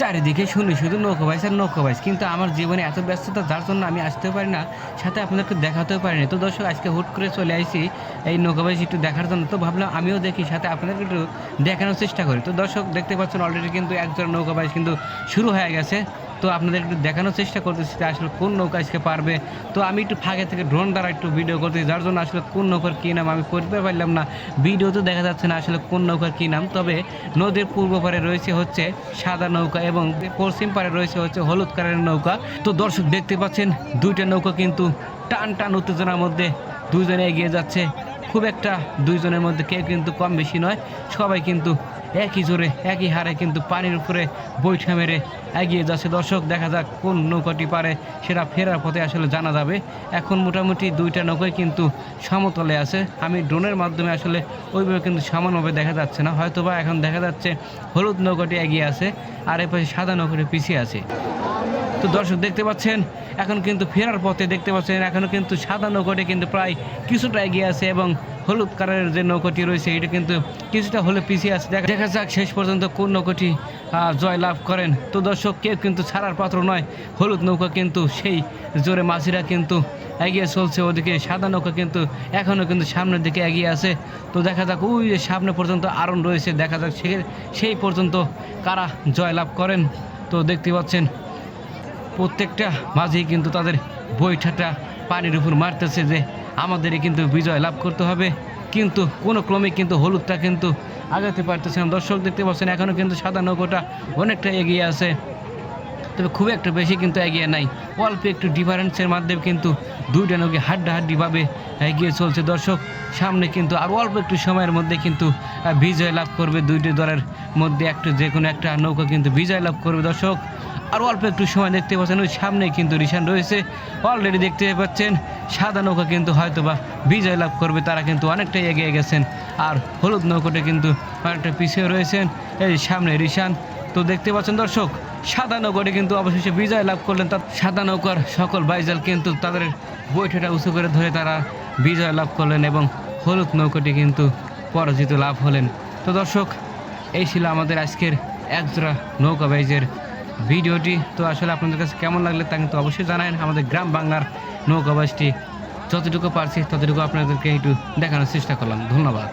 চারিদিকে শুনি, শুধু নৌকো বাইস আর নৌকো বাইস কিন্তু আমার জীবনে এত ব্যস্ততা, যার জন্য আমি আসতেও পারি না, সাথে আপনাদেরকে দেখাতেও পারিনি। তো দর্শক, আজকে হুট করে চলে আসি এই নৌকো বাইস একটু দেখার জন্য। তো ভাবলাম আমিও দেখি, সাথে আপনাদেরকে একটু দেখানোর চেষ্টা করি। তো দর্শক, দেখতে পাচ্ছেন অলরেডি কিন্তু একজন নৌকো বাইস কিন্তু শুরু হয়ে গেছে। তো আপনাদের একটু দেখানোর চেষ্টা করতেছি যে আসলে কোন নৌকা আজকে পারবে। তো আমি একটু ফাঁকে থেকে ড্রোন দ্বারা একটু ভিডিও করতেছি, যার জন্য আসলে কোন নৌকার কী নাম আমি করতে পারলাম না। ভিডিও তো দেখা যাচ্ছে না আসলে কোন নৌকার কী নাম, তবে নদীর পূর্ব পারে রয়েছে হচ্ছে সাদা নৌকা এবং পশ্চিম পারে রয়েছে হচ্ছে হলুদ কালারের নৌকা। তো দর্শক দেখতে পাচ্ছেন, দুইটা নৌকা কিন্তু টান টান উত্তেজনার মধ্যে দুজনে এগিয়ে যাচ্ছে। খুব একটা দুইজনের মধ্যে কেউ কিন্তু কম বেশি নয়। সবাই কিন্তু একই জোরে, একই হারে কিন্তু পানির উপরে বৈঠা মেরে এগিয়ে যাচ্ছে। দর্শক, দেখা যাক কোন নৌকাটি পারে, সেটা ফেরার পথে আসলে জানা যাবে। এখন মোটামুটি দুইটা নৌকাই কিন্তু সমতলে আছে। আমি ড্রোনের মাধ্যমে আসলে ওইভাবে কিন্তু সমানভাবে দেখা যাচ্ছে না। হয়তোবা এখন দেখা যাচ্ছে হলুদ নৌকাটি এগিয়ে আছে, আর এ পাশে সাদা নৌকাটি পিছিয়ে আছে। তো দর্শক দেখতে পাচ্ছেন, এখন কিন্তু ফেরার পথে দেখতে পাচ্ছেন এখনও কিন্তু সাদা নৌকাটি কিন্তু প্রায় কিছুটা এগিয়ে আছে এবং হলুদ কালারের যে নৌকাটি রয়েছে, এটা কিন্তু কিছুটা হলে পিছিয়ে আছে। দেখা- দেখা যাক শেষ পর্যন্ত কোন নৌকাটি জয় লাভ করেন। তো দর্শক, কেউ কিন্তু ছাড়ার পাত্র নয়, হলুদ নৌকা কিন্তু সেই জোরে মাঝিরা কিন্তু এগিয়ে চলছে, ওদিকে সাদা নৌকা কিন্তু এখনও কিন্তু সামনের দিকে এগিয়ে আছে। তো দেখা যাক, ওই যে সামনে পর্যন্ত আরণ রয়েছে, দেখা যাক সে- সেই পর্যন্ত কারা জয় লাভ করেন। তো দেখতে পাচ্ছেন প্রত্যেকটা মাঝেই কিন্তু তাদের বৈঠাটা পানির উপর মারতেছে যে আমাদেরই কিন্তু বিজয় লাভ করতে হবে। কিন্তু কোনো ক্রমে কিন্তু হলুদটা কিন্তু আগাতে পারতেছে না। দর্শক দেখতে পাচ্ছেন এখনও কিন্তু সাদা নৌকোটা অনেকটা এগিয়ে আছে। তবে খুব একটা বেশি কিন্তু এগিয়ে নাই। অল্প একটু ডিফারেন্সের মাধ্যমে কিন্তু দুইটা নৌকে হাড্ডাহাড্ডিভাবে এগিয়ে চলছে। দর্শক, সামনে কিন্তু আর অল্প একটু সময়ের মধ্যে কিন্তু বিজয় লাভ করবে দুইটি দলের মধ্যে। একটা যে কোনো একটা নৌকা কিন্তু বিজয় লাভ করবে। দর্শক আর অল্প একটু সময় দেখতে পাচ্ছেন, ওই সামনে কিন্তু রিশান রয়েছে। অলরেডি দেখতে পাচ্ছেন, সাদা নৌকা কিন্তু হয়তো বা বিজয় লাভ করবে, তারা কিন্তু অনেকটাই এগিয়ে গেছেন। আর হলুদ নৌকাটা কিন্তু অনেকটা পিছিয়ে রয়েছেন, এই সামনে রিশান। তো দেখতে পাচ্ছেন দর্শক, সাদা নৌকাটি কিন্তু অবশেষে বিজয় লাভ করলেন, তার সাদা নৌকার সকল বাইজাল কিন্তু তাদের বৈঠটা উঁচু করে ধরে তারা বিজয় লাভ করলেন এবং হলুদ নৌকাটি কিন্তু পরাজিত লাভ হলেন। তো দর্শক, এই ছিল আমাদের আজকের একজোড়া নৌকা বাইজের ভিডিওটি তো আসলে আপনাদের কাছে কেমন লাগলে তা কিন্তু অবশ্যই জানায় আমাদের গ্রাম বাংলার নৌকাবাসটি যতটুকু পারছি ততটুকু আপনাদেরকে একটু দেখানোর চেষ্টা করলাম। ধন্যবাদ।